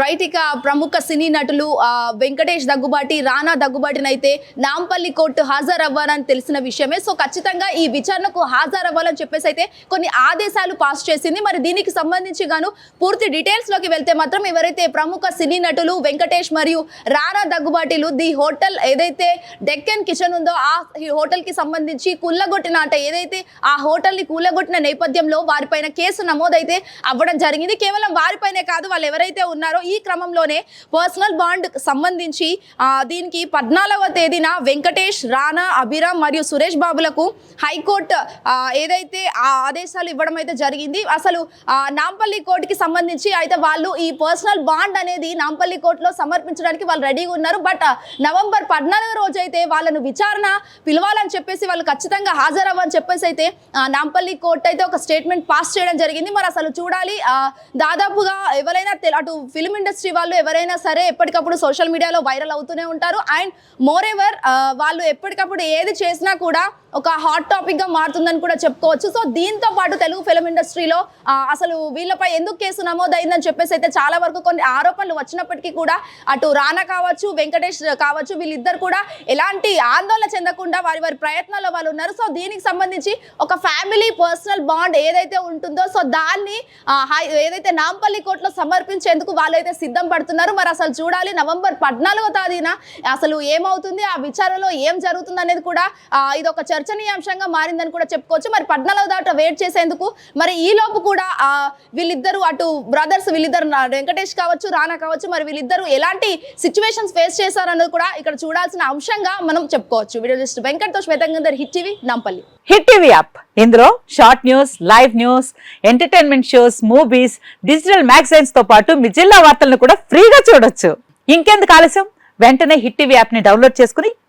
Right ఇక ప్రముఖ సినీ నటులు వెంకటేష్ దగ్గుబాటి రానా దగ్గుబాటిని అయితే నాంపల్లి కోర్టు హాజరవ్వాలని తెలిసిన విషయమే. సో ఖచ్చితంగా ఈ విచారణకు హాజరవ్వాలని చెప్పేసి అయితే కొన్ని ఆదేశాలు పాస్ చేసింది. మరి దీనికి సంబంధించి గాను పూర్తి డీటెయిల్స్లోకి వెళ్తే మాత్రం ఎవరైతే ప్రముఖ సినీ నటులు వెంకటేష్ మరియు రానా దగ్గుబాటిలు ది హోటల్ ఏదైతే డెక్కన్ కిచెన్ ఉందో ఆ ఈ సంబంధించి కుల్లగొట్టిన అంటే ఏదైతే ఆ హోటల్ని కూలగొట్టిన నేపథ్యంలో వారిపైన కేసు నమోదైతే అవ్వడం జరిగింది. కేవలం వారిపైనే కాదు వాళ్ళు ఎవరైతే ఉన్నారో ఈ క్రమంలోనే పర్సనల్ బాండ్ సంబంధించి దీనికి పద్నాలుగవ తేదీన వెంకటేష్ రానా అభిరామ్ మరియు సురేష్ బాబులకు హైకోర్టు ఏదైతే ఆ ఆదేశాలు ఇవ్వడం అయితే జరిగింది. అసలు నాంపల్లి కోర్టుకి సంబంధించి అయితే వాళ్ళు ఈ పర్సనల్ బాండ్ అనేది నాంపల్లి కోర్టులో సమర్పించడానికి వాళ్ళు రెడీగా ఉన్నారు. బట్ నవంబర్ పద్నాలుగు రోజు అయితే వాళ్ళను విచారణ పిలవాలని చెప్పేసి వాళ్ళు ఖచ్చితంగా హాజరవ్వని చెప్పేసి అయితే నాంపల్లి కోర్టు అయితే ఒక స్టేట్మెంట్ పాస్ చేయడం జరిగింది. మరి అసలు చూడాలి దాదాపుగా ఎవరైనా అటు అటు ఫిల్మ్ ఇండస్ట్రీ వాళ్ళు ఎవరైనా సరే ఎప్పటికప్పుడు సోషల్ మీడియాలో వైరల్ అవుతూనే ఉంటారు. అండ్ మోర్ ఎవర్ వాళ్ళు ఎప్పటికప్పుడు ఏది చేసినా కూడా ఒక హాట్ టాపిక్గా మారుతుందని కూడా చెప్పుకోవచ్చు. సో దీంతో పాటు తెలుగు ఫిలిం ఇండస్ట్రీలో అసలు వీళ్ళపై ఎందుకు కేసు నమోదైందని చెప్పేసి అయితే చాలా వరకు కొన్ని ఆరోపణలు వచ్చినప్పటికీ కూడా అటు రానా కావచ్చు వెంకటేష్ కావచ్చు వీళ్ళిద్దరు కూడా ఎలాంటి ఆందోళన చెందకుండా వారి వారి ప్రయత్నాల్లో వాళ్ళు ఉన్నారు. సో దీనికి సంబంధించి ఒక ఫ్యామిలీ పర్సనల్ బాండ్ ఏదైతే ఉంటుందో సో దాన్ని హై- ఏదైతే నాంపల్లి కోర్టులో సమర్పించేందుకు వాళ్ళైతే సిద్ధం పడుతున్నారు. మరి అసలు చూడాలి నవంబర్ పద్నాలుగో తేదీన అసలు ఏమవుతుంది ఆ విచారణలో ఏం జరుగుతుంది అనేది కూడా ఇది ఒక చర్చనీయాంశంగా మారిందని కూడా చెప్పుకోవచ్చు. మరి పద్నాలుగు దాట వెయిట్ చేసేందుకు మరి ఈ లోపు కూడా వీళ్ళిద్దరు అటు బ్రదర్స్ వీళ్ళిద్దరు వెంకటేష్ కావచ్చు రానా కావచ్చు మరి వీళ్ళిద్దరు ఎలాంటి సిచ్యువేషన్స్ ఫేస్ చేశారన్నది కూడా ఇక్కడ చూడాల్సిన అంశంగా మనం చెప్పుకోవచ్చు. వీడియో లిస్ట్ వెంకటతో శ్వేతంగందర్ hit TV Nampally. Hit TV app ఇందులో short news live news entertainment shows movies digital మ్యాగజైన్స్తో పాటు మీ జిల్లా వార్తలను కూడా ఫ్రీగా చూడొచ్చు. ఇంకెందుకు ఆలస్యం? వెంటనే హిట్ టీవీ యాప్ని డౌన్లోడ్ చేసుకుని